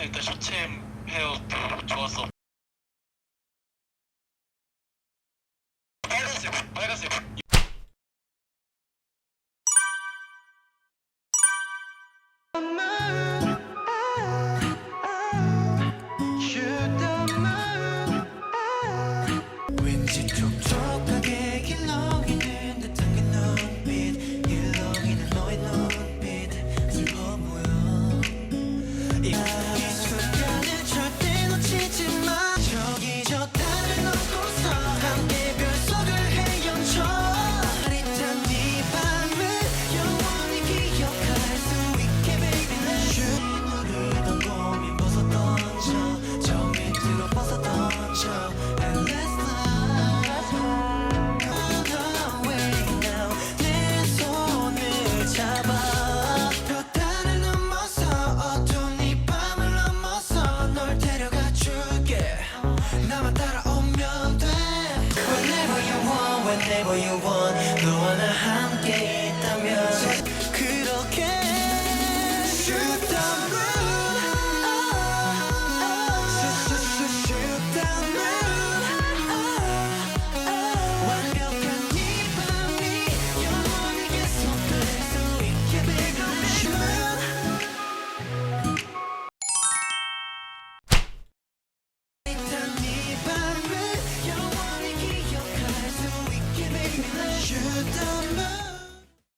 슈츠는 일단 쇼챔 헤어 좋았어. 빨간색, 빨간색. 나만 따라오면 돼 Whenever you want, whenever you want 너와 나 함께 있다면 그렇게 Shoot the moon